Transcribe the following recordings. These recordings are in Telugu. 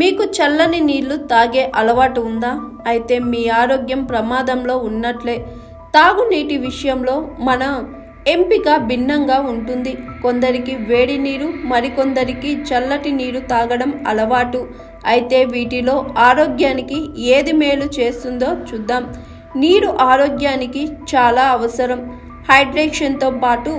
మీకు చల్లని నీళ్ళు తాగే అలవాటు ఉందా? అయితే మీ ఆరోగ్యం ప్రమాదంలో ఉన్నట్లే. తాగునీటి విషయంలో మన ఎంపిక భిన్నంగా ఉంటుంది. కొందరికి వేడి నీరు మరికొందరికి చల్లటి నీరు తాగడం అలవాటు. అయితే వీటిలో ఆరోగ్యానికి ఏది మేలు చేస్తుందో చూద్దాం. నీరు ఆరోగ్యానికి చాలా అవసరం. హైడ్రేషన్తో పాటు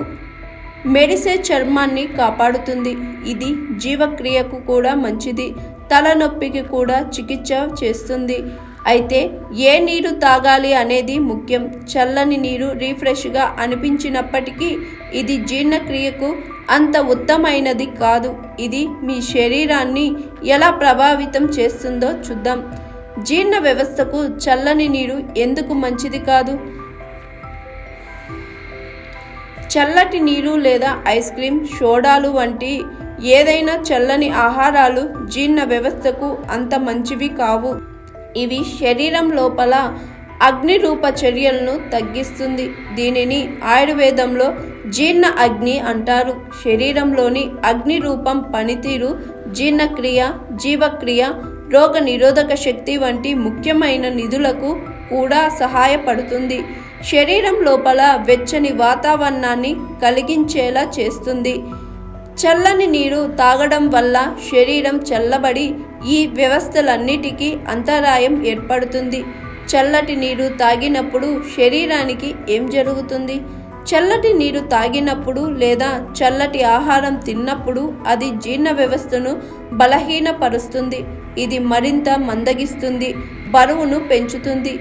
మెరిసే చర్మాన్ని కాపాడుతుంది. ఇది జీవక్రియకు కూడా మంచిది. తలనొప్పికి కూడా చికిత్స చేస్తుంది. అయితే ఏ నీరు తాగాలి అనేది ముఖ్యం. చల్లని నీరు రీఫ్రెష్గా అనిపించినప్పటికీ ఇది జీర్ణక్రియకు అంత ఉత్తమైనది కాదు. ఇది మీ శరీరాన్ని ఎలా ప్రభావితం చేస్తుందో చూద్దాం. జీర్ణ వ్యవస్థకు చల్లని నీరు ఎందుకు మంచిది కాదు? చల్లటి నీరు లేదా ఐస్ క్రీమ్ సోడాలు వంటి ఏదైనా చల్లని ఆహారాలు జీర్ణ వ్యవస్థకు అంత మంచివి కావు. ఇవి శరీరం లోపల అగ్నిరూప చర్యలను తగ్గిస్తుంది. దీనిని ఆయుర్వేదంలో జీర్ణ అగ్ని అంటారు. శరీరంలోని అగ్ని రూపం పనితీరు జీర్ణక్రియ జీవక్రియ రోగ నిరోధక శక్తి వంటి ముఖ్యమైన నిధులకు కూడా సహాయపడుతుంది. శరీరం లోపల వెచ్చని వాతావరణాన్ని కలిగించేలా చేస్తుంది. చల్లని నీరు తాగడం వల్ల శరీరం చల్లబడి ఈ వ్యవస్థలన్నిటికీ అంతరాయం ఏర్పడుతుంది. చల్లటి నీరు తాగినప్పుడు శరీరానికి ఏం జరుగుతుంది? చల్లటి నీరు తాగినప్పుడు లేదా చల్లటి ఆహారం తిన్నప్పుడు అది జీర్ణ వ్యవస్థను బలహీనపరుస్తుంది. ఇది మరింత మందగిస్తుంది బరువును పెంచుతుంది.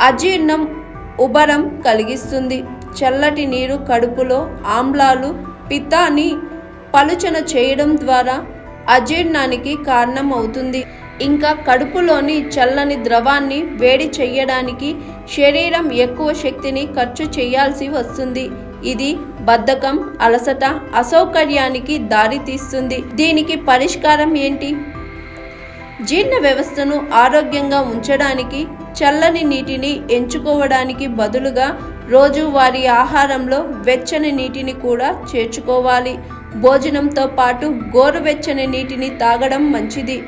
అజీర్ణం ఉబరం కలిగిస్తుంది. చల్లటి నీరు కడుపులో ఆమ్లాలు పిత్తాన్ని పలుచన చేయడం ద్వారా అజీర్ణానికి కారణం అవుతుంది ఇంకా కడుపులోని చల్లని ద్రవాన్ని వేడి చేయడానికి శరీరం ఎక్కువ శక్తిని ఖర్చు చేయాల్సి వస్తుంది. ఇది బద్ధకం అలసట అసౌకర్యానికి దారితీస్తుంది దీనికి పరిష్కారం ఏంటి? జీర్ణ వ్యవస్థను ఆరోగ్యంగా ఉంచడానికి చల్లని నీటిని ఎంచుకోవడానికి బదులుగా రోజువారీ ఆహారంలో వెచ్చని నీటిని కూడా చేర్చుకోవాలి. భోజనంతో పాటు గోరువెచ్చని నీటిని తాగడం మంచిది.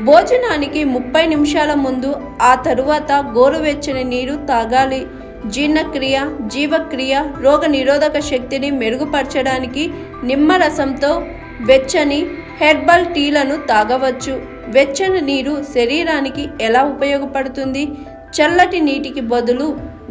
భోజనానికి ముప్పై నిమిషాల ముందు ఆ తరువాత గోరువెచ్చని నీరు తాగాలి. జీర్ణక్రియ జీవక్రియ రోగ నిరోధక శక్తిని మెరుగుపరచడానికి నిమ్మరసంతో వెచ్చని హెర్బల్ టీలను తాగవచ్చు. వెచ్చని నీరు శరీరానికి ఎలా ఉపయోగపడుతుంది? చల్లటి నీటికి బదులు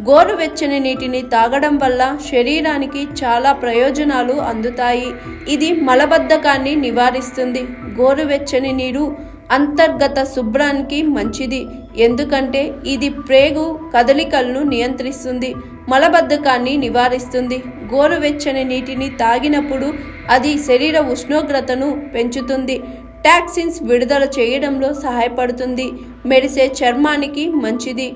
గోరువెచ్చని నీటిని తాగడం వల్ల శరీరానికి చాలా ప్రయోజనాలు అందుతాయి. ఇది మలబద్ధకాన్ని నివారిస్తుంది. గోరువెచ్చని నీరు అంతర్గత శుభ్రానికి మంచిది. ఎందుకంటే ఇది ప్రేగు కదలికలను నియంత్రిస్తుంది మలబద్ధకాన్ని నివారిస్తుంది. గోరువెచ్చని నీటిని తాగినప్పుడు అది శరీర ఉష్ణోగ్రతను పెంచుతుంది. టాక్సిన్స్ విడుదల చేయడంలో సహాయపడుతుంది. మెరిసే చర్మానికి మంచిది.